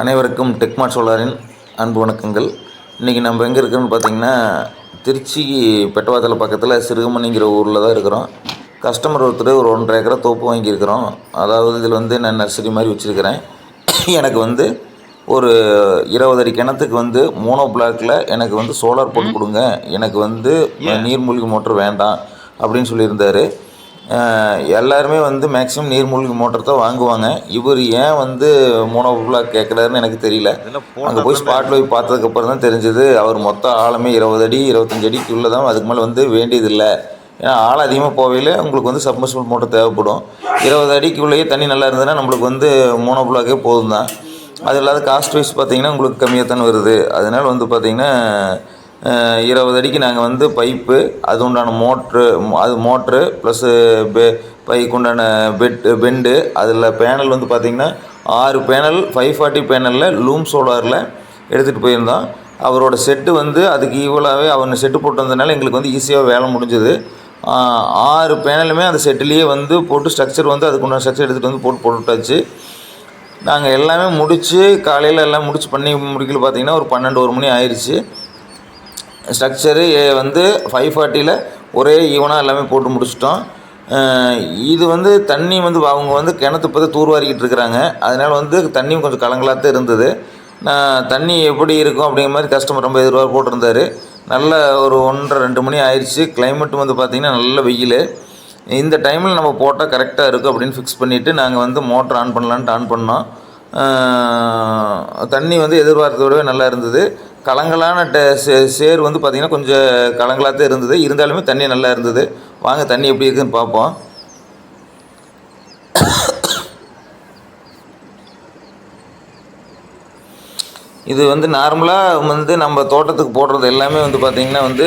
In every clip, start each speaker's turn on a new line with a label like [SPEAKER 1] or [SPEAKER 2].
[SPEAKER 1] அனைவருக்கும் டெக்மார்ட் சோலாரின் அன்பு வணக்கங்கள். இன்றைக்கி நம்ம எங்கே இருக்கோம்னு பார்த்தீங்கன்னா திருச்சி பெட்டவாத்தலை பக்கத்தில் சிறுகமணிங்கிற ஊரில் தான் இருக்கிறோம். கஸ்டமர் ஒருத்தர் ஒரு ஒன்றரை ஏக்கரா தோப்பு வாங்கியிருக்கிறோம். அதாவது இதில் வந்து நான் நர்சரி மாதிரி வச்சுருக்கிறேன். எனக்கு வந்து ஒரு இருபது அடி கிணத்துக்கு வந்து மோனோ பிளாக்கில் எனக்கு வந்து சோலார் போட்டு கொடுங்க. எனக்கு வந்து நீர்மூழ்கி மோட்டர் வேண்டாம் அப்படின்னு சொல்லியிருந்தாரு. எல்லாருமே வந்து மேக்ஸிமம் நீர்மூழ்கி மோட்டர் தான் வாங்குவாங்க. இவர் ஏன் வந்து மோனோ பிளாக் கேட்குறாருன்னு எனக்கு தெரியல. அங்கே போய் ஸ்பாட்டில் போய் பார்த்ததுக்கப்புறம் தான் தெரிஞ்சது. அவர் மொத்த ஆழமே இருபது அடி இருபத்தஞ்சு அடிக்குள்ளே தான் அதுக்கு மேலே வந்து வேண்டியதில்லை. ஏன்னா ஆள் அதிகமாக போகையில் உங்களுக்கு வந்து சப்மர்சிபிள் மோட்டர் தேவைப்படும். இருபது அடிக்குள்ளேயே தண்ணி நல்லா இருந்ததுன்னா நம்மளுக்கு வந்து மோனோ பிளாக்கே போதும் தான் அது இல்லாத காஸ்ட் வைஸ் பார்த்தீங்கன்னா உங்களுக்கு கம்மியாக தானே வருது. அதனால் வந்து பார்த்தீங்கன்னா இருபது அடிக்கு நாங்கள் வந்து பைப்பு அது உண்டான மோட்ரு அது மோட்ரு ப்ளஸ்ஸு பெ பைக்கு உண்டான பெட் பெண்டு அதில் பேனல் வந்து பார்த்திங்கன்னா ஆறு பேனல் ஃபைவ் ஃபார்ட்டி பேனலில் லூம் சோலாரில் எடுத்துகிட்டு போயிருந்தோம். அவரோட செட்டு வந்து அதுக்கு ஈவலாகவே அவர் செட்டு போட்டு வந்ததுனால எங்களுக்கு வந்து ஈஸியாக வேலை முடிஞ்சுது. ஆறு பேனலுமே அந்த செட்டுலேயே வந்து போட்டு ஸ்ட்ரக்சர் வந்து அதுக்கு உண்டான ஸ்ட்ரக்சர் எடுத்துகிட்டு வந்து போட்டு போட்டுட்டாச்சு. நாங்கள் எல்லாமே முடித்து காலையில் எல்லாம் முடிச்சு பண்ணி முடிக்கல பார்த்தீங்கன்னா ஒரு பன்னெண்டு ஒரு மணி ஆயிடுச்சு ஸ்ட்ரக்சரு வந்து ஃபைவ் ஃபார்ட்டியில் ஒரே ஈவனாக எல்லாமே போட்டு முடிச்சிட்டோம். இது வந்து தண்ணி வந்து அவங்க வந்து கிணத்து இப்போ தான் தூர்வாரிக்கிட்டு இருக்கிறாங்க. அதனால் வந்து தண்ணியும் கொஞ்சம் கலங்கலாக தான் இருந்தது. நான் தண்ணி எப்படி இருக்கும் அப்படிங்கிற மாதிரி கஸ்டமர் ரொம்ப எதிர்பார்ப்பு போட்டிருந்தாரு. நல்ல ஒரு ஒன்றரை ரெண்டு மணி ஆயிடுச்சு கிளைமேட் வந்து பார்த்திங்கன்னா நல்ல வெயில். இந்த டைமில் நம்ம போட்டால் கரெக்டாக இருக்கும் அப்படின்னு ஃபிக்ஸ் பண்ணிவிட்டு நாங்கள் வந்து மோட்டர் ஆன் பண்ணலான்ட்டு ஆன் பண்ணோம். தண்ணி வந்து எதிர்பார்த்ததோடவே நல்லா இருந்தது. கலங்கலான ட சே சேர் வந்து பார்த்திங்கன்னா கொஞ்சம் கலங்கலாக தான் இருந்தது. இருந்தாலுமே தண்ணி நல்லா இருந்தது. வாங்க தண்ணி எப்படி இருக்குதுன்னு பார்ப்போம் இது வந்து நார்மலாக வந்து நம்ம தோட்டத்துக்கு போடுறது எல்லாமே வந்து பார்த்திங்கன்னா வந்து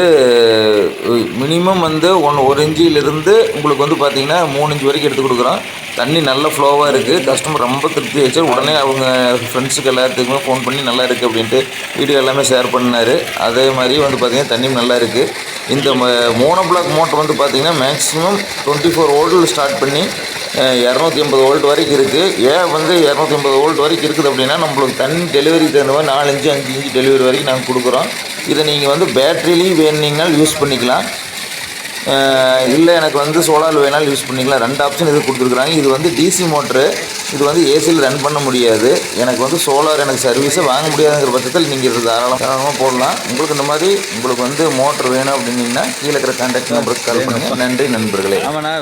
[SPEAKER 1] மினிமம் வந்து ஒன்று ஒரு இன்ச்சிலிருந்து உங்களுக்கு வந்து பார்த்திங்கன்னா மூணு இன்ச்சு வரைக்கும் எடுத்து கொடுக்குறோம். தண்ணி நல்ல ஃப்ளோவாக இருக்குது கஸ்டமர் ரொம்ப திருப்தி ஆச்சு உடனே அவங்க ஃப்ரெண்ட்ஸுக்கு எல்லாத்துக்குமே ஃபோன் பண்ணி நல்லா இருக்குது அப்படின்ட்டு வீடியோ எல்லாமே ஷேர் பண்ணார். அதே மாதிரி வந்து பார்த்திங்கன்னா தண்ணியும் நல்லா இருக்குது இந்த மோனோ பிளாக் மோட்டர் வந்து பார்த்திங்கன்னா மேக்ஸிமம் டுவெண்ட்டி ஃபோர் வோல்ட்டில் ஸ்டார்ட் பண்ணி இரநூத்தி ஐம்பது வோல்ட் வரைக்கும் இருக்குது ஏன் வந்து இரநூத்தி ஐம்பது வோல்ட் வரைக்கும் இருக்குது அப்படின்னா நம்மளுக்கு தண்ணி டெலிவரி தகுந்த மாதிரி நாலு இன்ச்சு அஞ்சு இன்ச்சு டெலிவரி வரைக்கும் நாங்கள் கொடுக்குறோம். இதை நீங்கள் வந்து பேட்டரிலையும் வேணுனீங்கனாலும் யூஸ் பண்ணிக்கலாம். இல்லை எனக்கு வந்து சோலார் வேணாலும் யூஸ் பண்ணிக்கலாம். ரெண்டு ஆப்ஷன் இது கொடுத்துருக்குறாங்க. இது வந்து டிசி மோட்ரு இது வந்து ஏசியில் ரன் பண்ண முடியாது. எனக்கு வந்து சோலார் எனக்கு சர்வீஸை வாங்க முடியாதுங்கிற பட்சத்தில் நீங்கள் இது தாராளம் தாராளமாக போடலாம். உங்களுக்கு இந்த மாதிரி உங்களுக்கு வந்து மோட்ரு வேணும் அப்படின்னீங்கன்னா கீழே இருக்கிற கான்டாக்ட் நம்பருக்கு கால் பண்ணுங்கள் நன்றி நண்பர்களே.
[SPEAKER 2] ஆமாண்ணா.